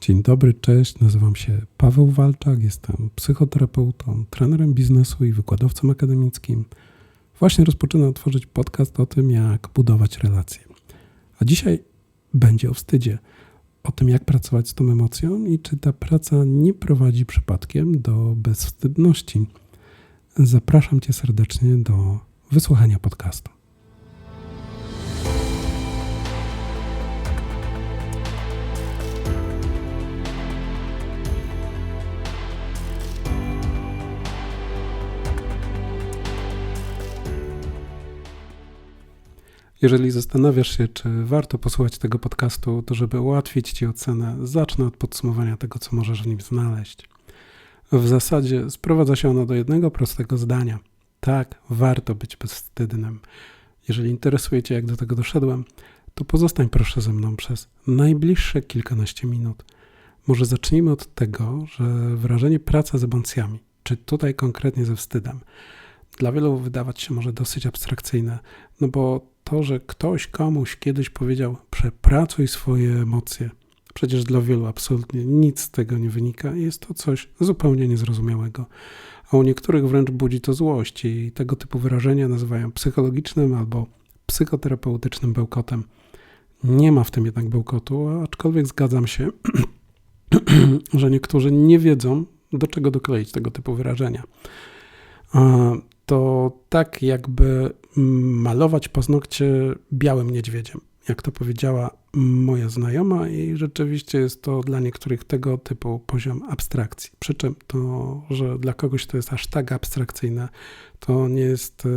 Dzień dobry, cześć. Nazywam się Paweł Walczak, jestem psychoterapeutą, trenerem biznesu i wykładowcą akademickim. Właśnie rozpoczynam tworzyć podcast o tym, jak budować relacje. A dzisiaj będzie o wstydzie, o tym, jak pracować z tą emocją i czy ta praca nie prowadzi przypadkiem do bezwstydności. Zapraszam Cię serdecznie do wysłuchania podcastu. Jeżeli zastanawiasz się, czy warto posłuchać tego podcastu, to żeby ułatwić Ci ocenę, zacznę od podsumowania tego, co możesz w nim znaleźć. W zasadzie sprowadza się ono do jednego prostego zdania. Tak, warto być bezwstydnym. Jeżeli interesuje Cię, jak do tego doszedłem, to pozostań proszę ze mną przez najbliższe kilkanaście minut. Może zacznijmy od tego, że wyrażenie praca z emocjami, czy tutaj konkretnie ze wstydem, dla wielu wydawać się może dosyć abstrakcyjne, no bo to, że ktoś komuś kiedyś powiedział: przepracuj swoje emocje, przecież dla wielu absolutnie nic z tego nie wynika jest to coś zupełnie niezrozumiałego. A u niektórych wręcz budzi to złość i tego typu wyrażenia nazywają psychologicznym albo psychoterapeutycznym bełkotem. Nie ma w tym jednak bełkotu, aczkolwiek zgadzam się, że niektórzy nie wiedzą, do czego dokleić tego typu wyrażenia to tak jakby malować paznokcie białym niedźwiedziem, jak to powiedziała moja znajoma, i rzeczywiście jest to dla niektórych tego typu poziom abstrakcji. Przy czym to, że dla kogoś to jest aż tak abstrakcyjne, to nie jest e,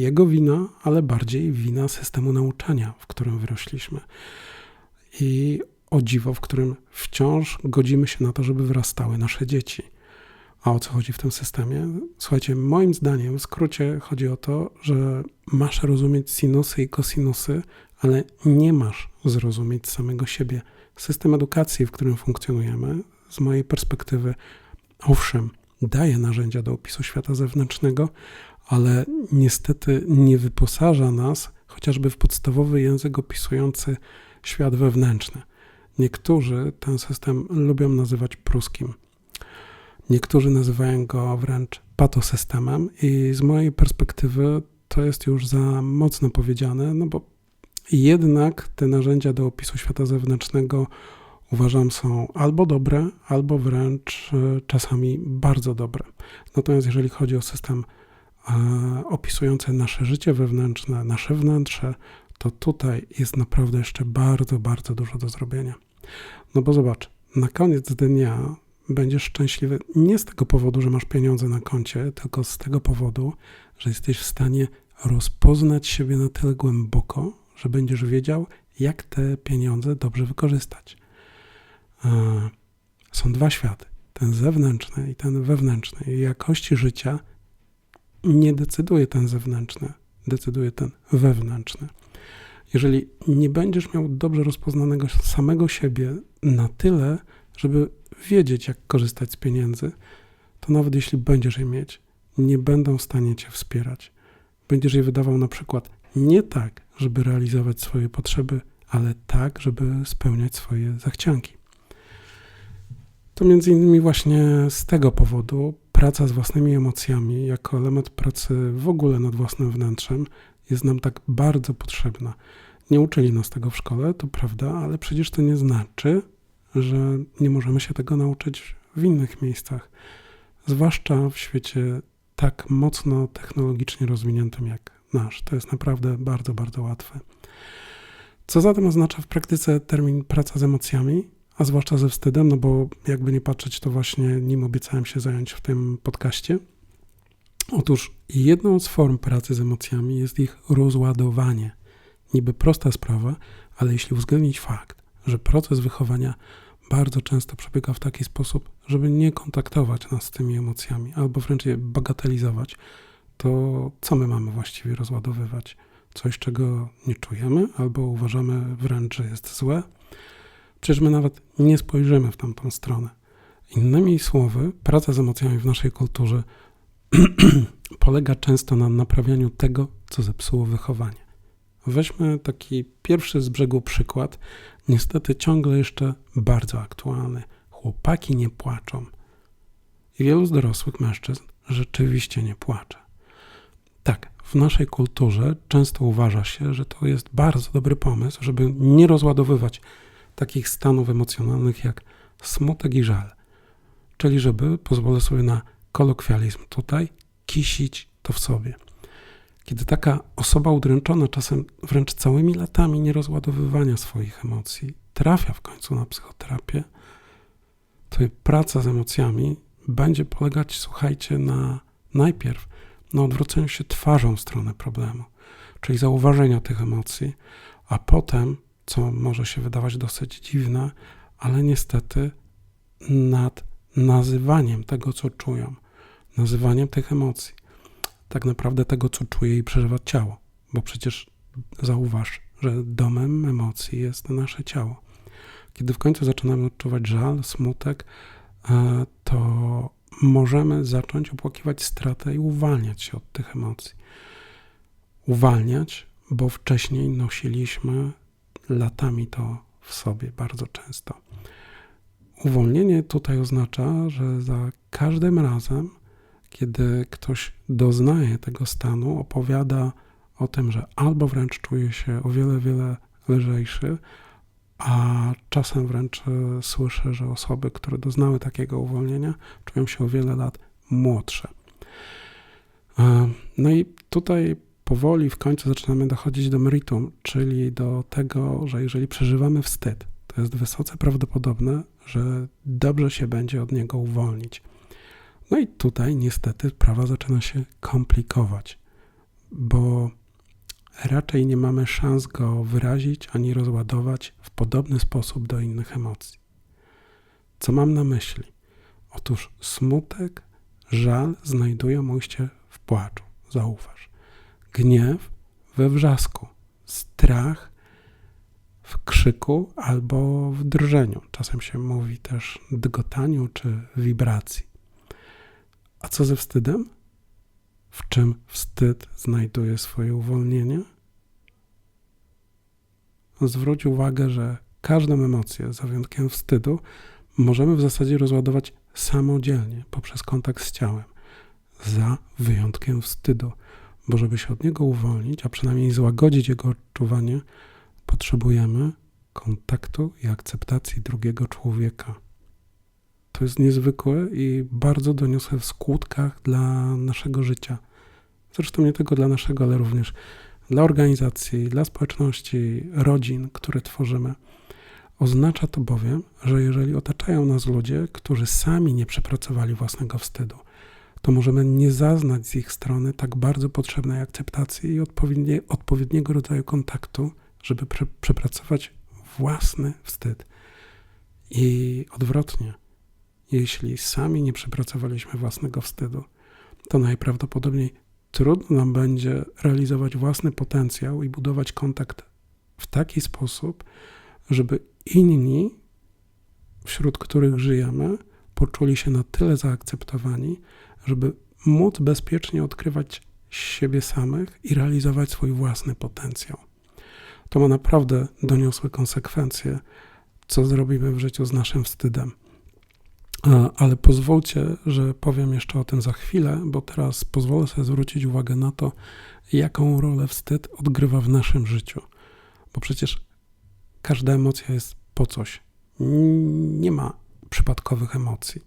jego wina, ale bardziej wina systemu nauczania, w którym wyrośliśmy. I o dziwo, w którym wciąż godzimy się na to, żeby wyrastały nasze dzieci. A o co chodzi w tym systemie? Słuchajcie, moim zdaniem w skrócie chodzi o to, że masz rozumieć sinusy i kosinusy, ale nie masz zrozumieć samego siebie. System edukacji, w którym funkcjonujemy, z mojej perspektywy, owszem, daje narzędzia do opisu świata zewnętrznego, ale niestety nie wyposaża nas chociażby w podstawowy język opisujący świat wewnętrzny. Niektórzy ten system lubią nazywać pruskim. Niektórzy nazywają go wręcz patosystemem i z mojej perspektywy to jest już za mocno powiedziane, no bo jednak te narzędzia do opisu świata zewnętrznego uważam są albo dobre, albo wręcz e, czasami bardzo dobre. Natomiast jeżeli chodzi o system e, opisujący nasze życie wewnętrzne, nasze wnętrze, to tutaj jest naprawdę jeszcze bardzo, bardzo dużo do zrobienia. No bo zobacz, na koniec dnia będziesz szczęśliwy nie z tego powodu, że masz pieniądze na koncie, tylko z tego powodu, że jesteś w stanie rozpoznać siebie na tyle głęboko, że będziesz wiedział, jak te pieniądze dobrze wykorzystać. Są dwa światy, ten zewnętrzny i ten wewnętrzny. Jakości życia nie decyduje ten zewnętrzny, decyduje ten wewnętrzny. Jeżeli nie będziesz miał dobrze rozpoznanego samego siebie na tyle, żeby wiedzieć, jak korzystać z pieniędzy, to nawet jeśli będziesz je mieć, nie będą w stanie cię wspierać. Będziesz je wydawał na przykład nie tak, żeby realizować swoje potrzeby, ale tak, żeby spełniać swoje zachcianki. To między innymi właśnie z tego powodu praca z własnymi emocjami, jako element pracy w ogóle nad własnym wnętrzem, jest nam tak bardzo potrzebna. Nie uczyli nas tego w szkole, to prawda, ale przecież to nie znaczy, że nie możemy się tego nauczyć w innych miejscach, zwłaszcza w świecie tak mocno technologicznie rozwiniętym jak nasz. To jest naprawdę bardzo, bardzo łatwe. Co zatem oznacza w praktyce termin praca z emocjami, a zwłaszcza ze wstydem, no bo jakby nie patrzeć, to właśnie nim obiecałem się zająć w tym podcaście. Otóż jedną z form pracy z emocjami jest ich rozładowanie. Niby prosta sprawa, ale jeśli uwzględnić fakt, że proces wychowania bardzo często przebiega w taki sposób, żeby nie kontaktować nas z tymi emocjami albo wręcz je bagatelizować, to co my mamy właściwie rozładowywać? Coś, czego nie czujemy albo uważamy wręcz, że jest złe? Przecież my nawet nie spojrzymy w tamtą stronę. Innymi słowy, praca z emocjami w naszej kulturze polega często na naprawianiu tego, co zepsuło wychowanie. Weźmy taki pierwszy z brzegu przykład, niestety ciągle jeszcze bardzo aktualny. Chłopaki nie płaczą. I wielu z dorosłych mężczyzn rzeczywiście nie płacze. Tak, w naszej kulturze często uważa się, że to jest bardzo dobry pomysł, żeby nie rozładowywać takich stanów emocjonalnych jak smutek i żal. Czyli żeby, pozwolę sobie na kolokwializm tutaj, kisić to w sobie. Kiedy taka osoba udręczona czasem wręcz całymi latami nierozładowywania swoich emocji trafia w końcu na psychoterapię, to praca z emocjami będzie polegać, słuchajcie, na najpierw na odwróceniu się twarzą w stronę problemu, czyli zauważenia tych emocji, a potem, co może się wydawać dosyć dziwne, ale niestety nad nazywaniem tego, co czują, nazywaniem tych emocji, tak naprawdę tego, co czuje i przeżywa ciało, bo przecież zauważ, że domem emocji jest nasze ciało. Kiedy w końcu zaczynamy odczuwać żal, smutek, e, to możemy zacząć opłakiwać stratę i uwalniać się od tych emocji. Uwalniać, bo wcześniej nosiliśmy latami to w sobie bardzo często. Uwolnienie tutaj oznacza, że za każdym razem, kiedy ktoś doznaje tego stanu, opowiada o tym, że albo wręcz czuje się o wiele, wiele lżejszy, a czasem wręcz e, słyszę, że osoby, które doznały takiego uwolnienia, czują się o wiele lat młodsze. E, no i tutaj powoli w końcu zaczynamy dochodzić do meritum, czyli do tego, że jeżeli przeżywamy wstyd, to jest wysoce prawdopodobne, że dobrze się będzie od niego uwolnić. No i tutaj niestety sprawa zaczyna się komplikować, bo raczej nie mamy szans go wyrazić ani rozładować w podobny sposób do innych emocji. Co mam na myśli? Otóż smutek, żal znajdują ujście w płaczu, zauważ. Gniew we wrzasku, strach w krzyku albo w drżeniu. Czasem się mówi też dygotaniu czy wibracji. A co ze wstydem? w czym wstyd znajduje swoje uwolnienie? Zwróć uwagę, że każdą emocję, za wyjątkiem wstydu, możemy w zasadzie rozładować samodzielnie poprzez kontakt z ciałem, za wyjątkiem wstydu, bo żeby się od niego uwolnić, a przynajmniej złagodzić jego odczuwanie, potrzebujemy kontaktu i akceptacji drugiego człowieka. To jest niezwykłe i bardzo doniosłe w skutkach dla naszego życia. Zresztą nie tylko dla naszego, ale również dla organizacji, dla społeczności, rodzin, które tworzymy. Oznacza to bowiem, że jeżeli otaczają nas ludzie, którzy sami nie przepracowali własnego wstydu, to możemy nie zaznać z ich strony tak bardzo potrzebnej akceptacji i odpowiednie, odpowiedniego rodzaju kontaktu, żeby prze, przepracować własny wstyd. I odwrotnie jeśli sami nie przepracowaliśmy własnego wstydu, to najprawdopodobniej trudno nam będzie realizować własny potencjał i budować kontakt w taki sposób, żeby inni, wśród których żyjemy, poczuli się na tyle zaakceptowani, żeby móc bezpiecznie odkrywać siebie samych i realizować swój własny potencjał. To ma naprawdę doniosłe konsekwencje, co zrobimy w życiu z naszym wstydem. Ale pozwólcie, że powiem jeszcze o tym za chwilę, bo teraz pozwolę sobie zwrócić uwagę na to, jaką rolę wstyd odgrywa w naszym życiu. Bo przecież każda emocja jest po coś. Nie ma przypadkowych emocji.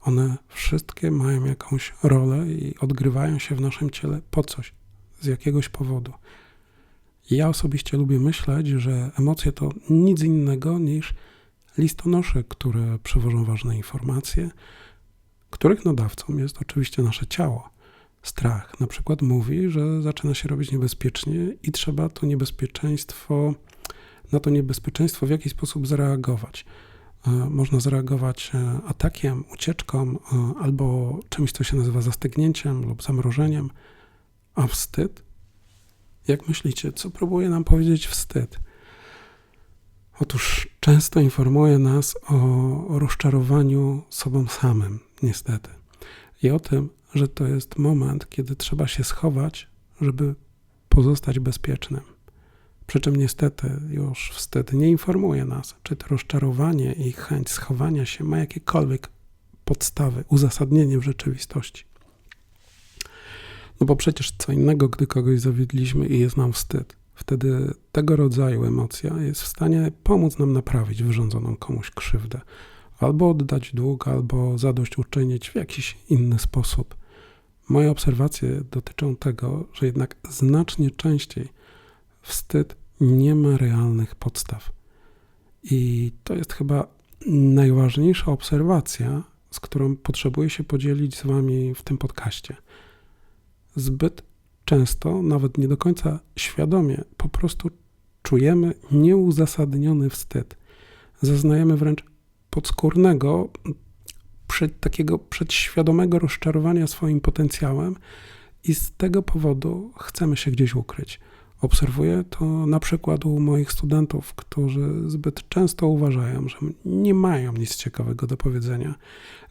One wszystkie mają jakąś rolę i odgrywają się w naszym ciele po coś, z jakiegoś powodu. Ja osobiście lubię myśleć, że emocje to nic innego niż listonosze, które przewożą ważne informacje, których nadawcą jest oczywiście nasze ciało. Strach na przykład mówi, że zaczyna się robić niebezpiecznie i trzeba to niebezpieczeństwo, na to niebezpieczeństwo w jakiś sposób zareagować. E, można zareagować e, atakiem, ucieczką e, albo czymś, co się nazywa zastygnięciem lub zamrożeniem. A wstyd? Jak myślicie, co próbuje nam powiedzieć wstyd? Otóż często informuje nas o rozczarowaniu sobą samym, niestety, i o tym, że to jest moment, kiedy trzeba się schować, żeby pozostać bezpiecznym. Przy czym niestety już wstyd nie informuje nas, czy to rozczarowanie i chęć schowania się ma jakiekolwiek podstawy, uzasadnienie w rzeczywistości. No bo przecież co innego, gdy kogoś zawiedliśmy i jest nam wstyd. Wtedy tego rodzaju emocja jest w stanie pomóc nam naprawić wyrządzoną komuś krzywdę, albo oddać dług, albo zadośćuczynić w jakiś inny sposób. Moje obserwacje dotyczą tego, że jednak znacznie częściej wstyd nie ma realnych podstaw. I to jest chyba najważniejsza obserwacja, z którą potrzebuję się podzielić z Wami w tym podcaście. Zbyt często, nawet nie do końca świadomie, po prostu czujemy nieuzasadniony wstyd. Zaznajemy wręcz podskórnego, przed, takiego przedświadomego rozczarowania swoim potencjałem i z tego powodu chcemy się gdzieś ukryć. Obserwuję to na przykład u moich studentów, którzy zbyt często uważają, że nie mają nic ciekawego do powiedzenia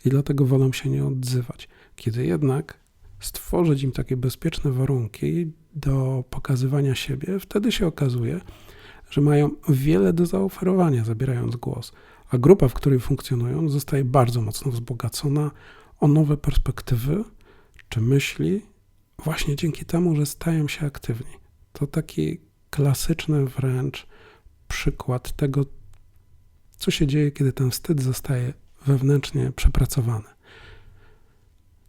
i dlatego wolą się nie odzywać. Kiedy jednak stworzyć im takie bezpieczne warunki do pokazywania siebie, wtedy się okazuje, że mają wiele do zaoferowania, zabierając głos, a grupa, w której funkcjonują, zostaje bardzo mocno wzbogacona o nowe perspektywy czy myśli, właśnie dzięki temu, że stają się aktywni. To taki klasyczny wręcz przykład tego, co się dzieje, kiedy ten wstyd zostaje wewnętrznie przepracowany.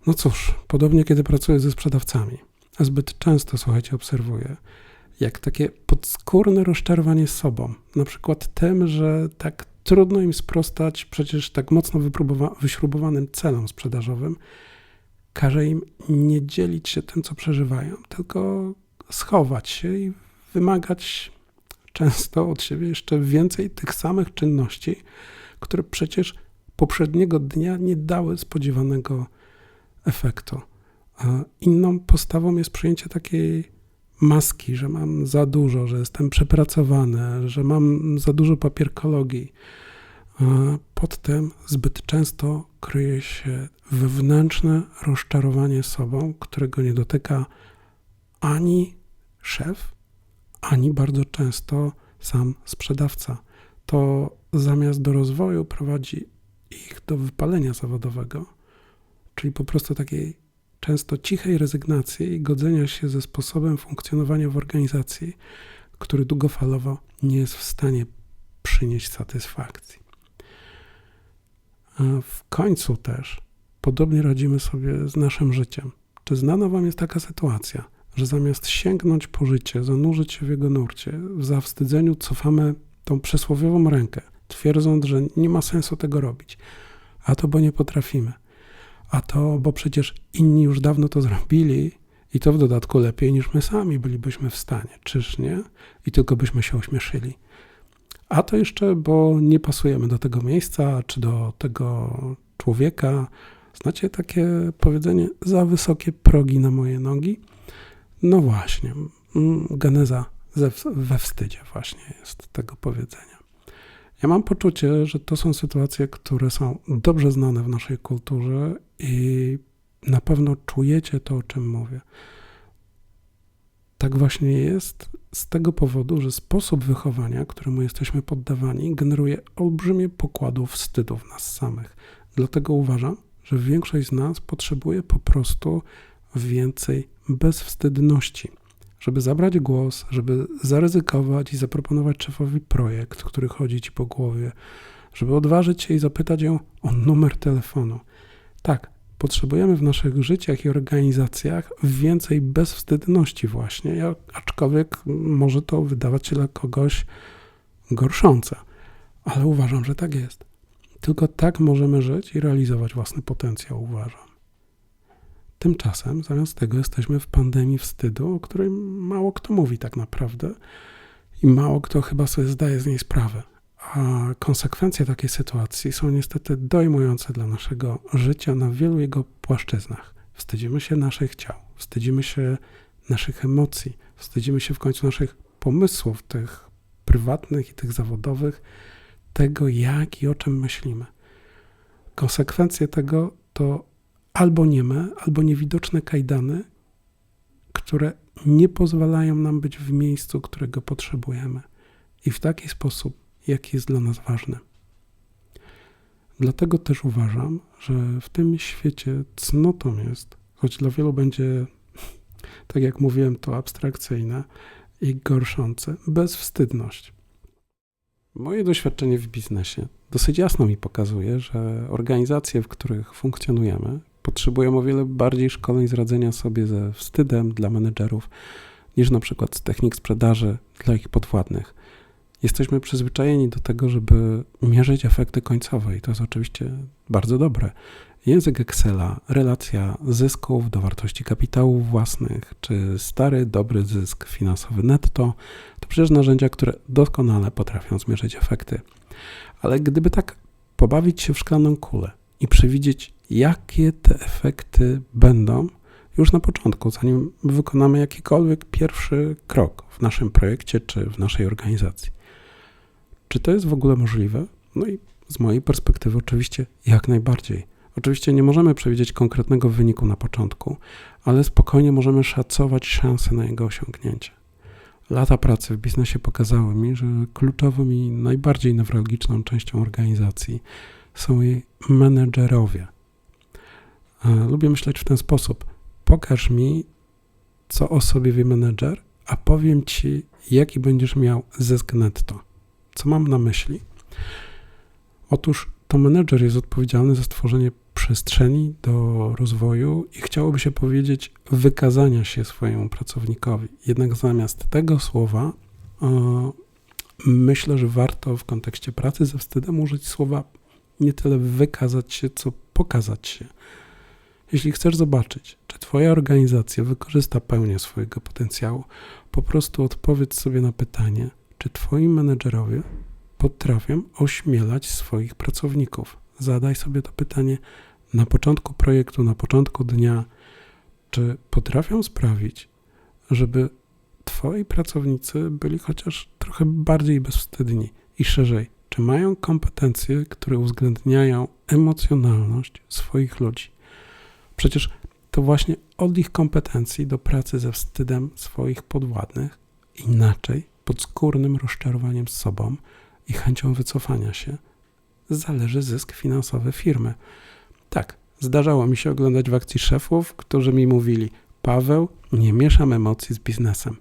No cóż, podobnie kiedy pracuję ze sprzedawcami, a zbyt często, słuchajcie, obserwuję, jak takie podskórne rozczarowanie sobą, na przykład tym, że tak trudno im sprostać przecież tak mocno wyśrubowanym celom sprzedażowym, każe im nie dzielić się tym, co przeżywają, tylko schować się i wymagać często od siebie jeszcze więcej tych samych czynności, które przecież poprzedniego dnia nie dały spodziewanego efektu. Inną postawą jest przyjęcie takiej maski, że mam za dużo, że jestem przepracowany, że mam za dużo papierkologii. Pod tym zbyt często kryje się wewnętrzne rozczarowanie sobą, którego nie dotyka ani szef, ani bardzo często sam sprzedawca. To zamiast do rozwoju prowadzi ich do wypalenia zawodowego, czyli po prostu takiej często cichej rezygnacji i godzenia się ze sposobem funkcjonowania w organizacji, który długofalowo nie jest w stanie przynieść satysfakcji. A w końcu też podobnie radzimy sobie z naszym życiem. Czy znana Wam jest taka sytuacja, że zamiast sięgnąć po życie, zanurzyć się w jego nurcie, w zawstydzeniu cofamy tą przysłowiową rękę, twierdząc, że nie ma sensu tego robić, a to bo nie potrafimy – a to, bo przecież inni już dawno to zrobili i to w dodatku lepiej niż my sami bylibyśmy w stanie, czyż nie? I tylko byśmy się ośmieszyli. A to jeszcze, bo nie pasujemy do tego miejsca czy do tego człowieka. Znacie takie powiedzenie, za wysokie progi na moje nogi? No właśnie, mm, geneza we wstydzie właśnie jest tego powiedzenia. Ja mam poczucie, że to są sytuacje, które są dobrze znane w naszej kulturze i na pewno czujecie to, o czym mówię. Tak właśnie jest z tego powodu, że sposób wychowania, któremu jesteśmy poddawani, generuje olbrzymie pokładu wstydu w nas samych. Dlatego uważam, że większość z nas potrzebuje po prostu więcej bezwstydności żeby zabrać głos, żeby zaryzykować i zaproponować szefowi projekt, który chodzi ci po głowie, żeby odważyć się i zapytać ją o numer telefonu. Tak, potrzebujemy w naszych życiach i organizacjach więcej bezwstydności właśnie, aczkolwiek może to wydawać się dla kogoś gorszące, ale uważam, że tak jest. Tylko tak możemy żyć i realizować własny potencjał, uważam. Tymczasem zamiast tego jesteśmy w pandemii wstydu, o której mało kto mówi tak naprawdę i mało kto chyba sobie zdaje z niej sprawę. A konsekwencje takiej sytuacji są niestety dojmujące dla naszego życia na wielu jego płaszczyznach. Wstydzimy się naszych ciał, wstydzimy się naszych emocji, wstydzimy się w końcu naszych pomysłów, tych prywatnych i tych zawodowych, tego jak i o czym myślimy. Konsekwencje tego to albo nieme, albo niewidoczne kajdany, które nie pozwalają nam być w miejscu, którego potrzebujemy i w taki sposób, jaki jest dla nas ważny. Dlatego też uważam, że w tym świecie cnotą jest, choć dla wielu będzie, tak jak mówiłem, to abstrakcyjne i gorszące, bezwstydność. Moje doświadczenie w biznesie dosyć jasno mi pokazuje, że organizacje, w których funkcjonujemy, potrzebują o wiele bardziej szkoleń z radzenia sobie ze wstydem dla menedżerów, niż na przykład z technik sprzedaży dla ich podwładnych. Jesteśmy przyzwyczajeni do tego, żeby mierzyć efekty końcowe i to jest oczywiście bardzo dobre. Język Excela, relacja zysków do wartości kapitałów własnych, czy stary, dobry zysk finansowy netto, to przecież narzędzia, które doskonale potrafią zmierzyć efekty. Ale gdyby tak pobawić się w szklaną kulę i przewidzieć, jakie te efekty będą już na początku, zanim wykonamy jakikolwiek pierwszy krok w naszym projekcie czy w naszej organizacji. Czy to jest w ogóle możliwe? No i z mojej perspektywy, oczywiście, jak najbardziej. Oczywiście nie możemy przewidzieć konkretnego wyniku na początku, ale spokojnie możemy szacować szanse na jego osiągnięcie. Lata pracy w biznesie pokazały mi, że kluczową i najbardziej newralgiczną częścią organizacji są jej menedżerowie. Lubię myśleć w ten sposób. Pokaż mi, co o sobie wie menedżer, a powiem ci, jaki będziesz miał zysk netto. Co mam na myśli? Otóż to menedżer jest odpowiedzialny za stworzenie przestrzeni do rozwoju i chciałoby się powiedzieć wykazania się swojemu pracownikowi. Jednak zamiast tego słowa e, myślę, że warto w kontekście pracy ze wstydem użyć słowa nie tyle wykazać się, co pokazać się. Jeśli chcesz zobaczyć, czy Twoja organizacja wykorzysta pełnię swojego potencjału, po prostu odpowiedz sobie na pytanie, czy Twoi menedżerowie potrafią ośmielać swoich pracowników. Zadaj sobie to pytanie na początku projektu, na początku dnia, czy potrafią sprawić, żeby Twoi pracownicy byli chociaż trochę bardziej bezwstydni i szerzej, czy mają kompetencje, które uwzględniają emocjonalność swoich ludzi. Przecież to właśnie od ich kompetencji do pracy ze wstydem swoich podwładnych, inaczej podskórnym rozczarowaniem z sobą i chęcią wycofania się, zależy zysk finansowy firmy. Tak, zdarzało mi się oglądać w akcji szefów, którzy mi mówili: Paweł, nie mieszam emocji z biznesem.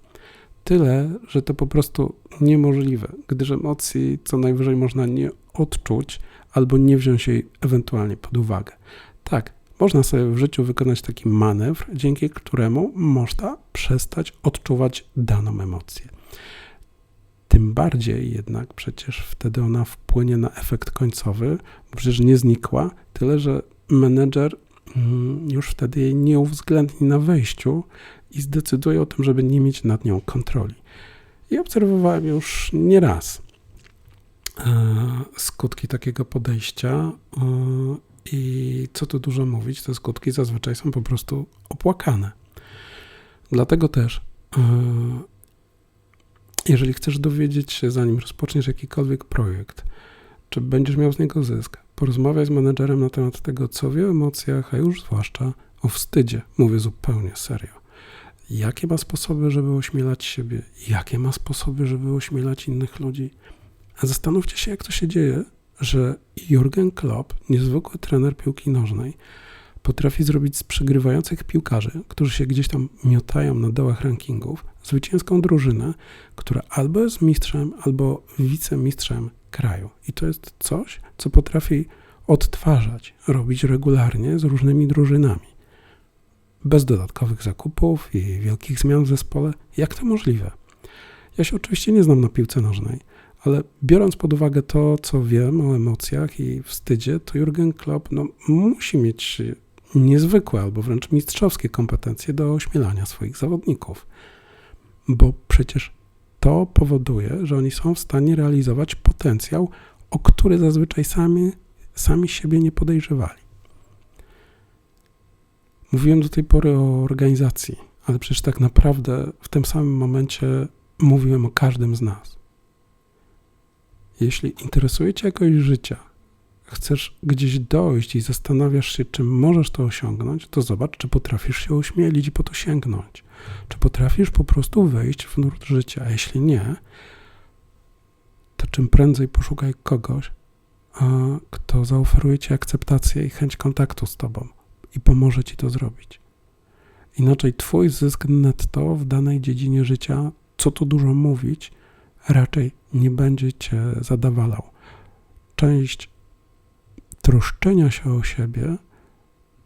Tyle, że to po prostu niemożliwe, gdyż emocji co najwyżej można nie odczuć albo nie wziąć jej ewentualnie pod uwagę. Tak, można sobie w życiu wykonać taki manewr, dzięki któremu można przestać odczuwać daną emocję. Tym bardziej jednak przecież wtedy ona wpłynie na efekt końcowy, bo przecież nie znikła, tyle że menedżer mm, już wtedy jej nie uwzględni na wejściu i zdecyduje o tym, żeby nie mieć nad nią kontroli. I obserwowałem już nieraz e, skutki takiego podejścia e, i co tu dużo mówić, te skutki zazwyczaj są po prostu opłakane. Dlatego też e, jeżeli chcesz dowiedzieć się, zanim rozpoczniesz jakikolwiek projekt, czy będziesz miał z niego zysk, porozmawiaj z menedżerem na temat tego, co wie o emocjach, a już zwłaszcza o wstydzie. Mówię zupełnie serio. Jakie ma sposoby, żeby ośmielać siebie? Jakie ma sposoby, żeby ośmielać innych ludzi? A zastanówcie się, jak to się dzieje, że Jurgen Klopp, niezwykły trener piłki nożnej, potrafi zrobić z przegrywających piłkarzy, którzy się gdzieś tam miotają na dołach rankingów, zwycięską drużynę, która albo jest mistrzem, albo wicemistrzem kraju. I to jest coś, co potrafi odtwarzać, robić regularnie z różnymi drużynami. Bez dodatkowych zakupów i wielkich zmian w zespole. Jak to możliwe? Ja się oczywiście nie znam na piłce nożnej, ale biorąc pod uwagę to, co wiem o emocjach i wstydzie, to Jurgen Klopp no, musi mieć niezwykłe albo wręcz mistrzowskie kompetencje do ośmielania swoich zawodników. Bo przecież to powoduje, że oni są w stanie realizować potencjał, o który zazwyczaj sami, sami siebie nie podejrzewali. Mówiłem do tej pory o organizacji, ale przecież tak naprawdę w tym samym momencie mówiłem o każdym z nas. Jeśli interesujecie jakoś życia, chcesz gdzieś dojść i zastanawiasz się, czy możesz to osiągnąć, to zobacz, czy potrafisz się ośmielić i po to sięgnąć. Czy potrafisz po prostu wejść w nurt życia. A jeśli nie, to czym prędzej poszukaj kogoś, kto zaoferuje ci akceptację i chęć kontaktu z tobą i pomoże ci to zrobić. Inaczej twój zysk netto w danej dziedzinie życia, co tu dużo mówić, raczej nie będzie cię zadawalał. Część troszczenia się o siebie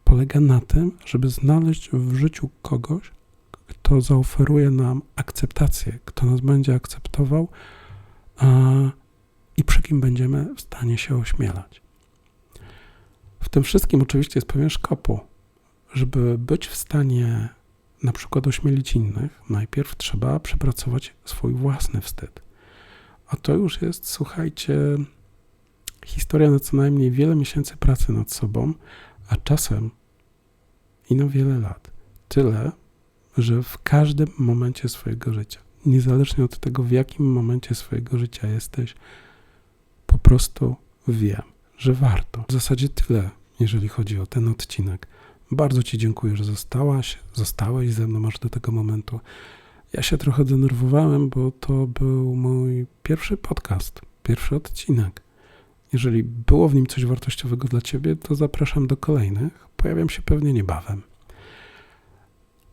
polega na tym, żeby znaleźć w życiu kogoś, kto zaoferuje nam akceptację, kto nas będzie akceptował a, i przy kim będziemy w stanie się ośmielać. W tym wszystkim oczywiście jest pewien szkopu. Żeby być w stanie na przykład ośmielić innych, najpierw trzeba przepracować swój własny wstyd. A to już jest, słuchajcie, historia na co najmniej wiele miesięcy pracy nad sobą, a czasem i na wiele lat. Tyle, że w każdym momencie swojego życia, niezależnie od tego, w jakim momencie swojego życia jesteś, po prostu wiem, że warto. W zasadzie tyle, jeżeli chodzi o ten odcinek. Bardzo Ci dziękuję, że zostałaś, zostałeś ze mną aż do tego momentu. Ja się trochę denerwowałem, bo to był mój pierwszy podcast, pierwszy odcinek. Jeżeli było w nim coś wartościowego dla Ciebie, to zapraszam do kolejnych. Pojawiam się pewnie niebawem.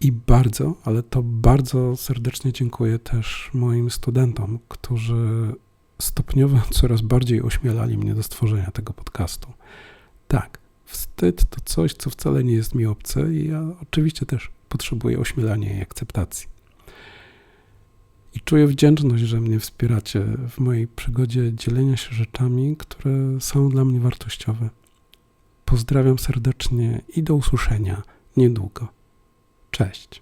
I bardzo, ale to bardzo serdecznie dziękuję też moim studentom, którzy stopniowo coraz bardziej ośmielali mnie do stworzenia tego podcastu. Tak, wstyd to coś, co wcale nie jest mi obce i ja oczywiście też potrzebuję ośmielania i akceptacji. I czuję wdzięczność, że mnie wspieracie w mojej przygodzie dzielenia się rzeczami, które są dla mnie wartościowe. Pozdrawiam serdecznie i do usłyszenia niedługo. Cześć.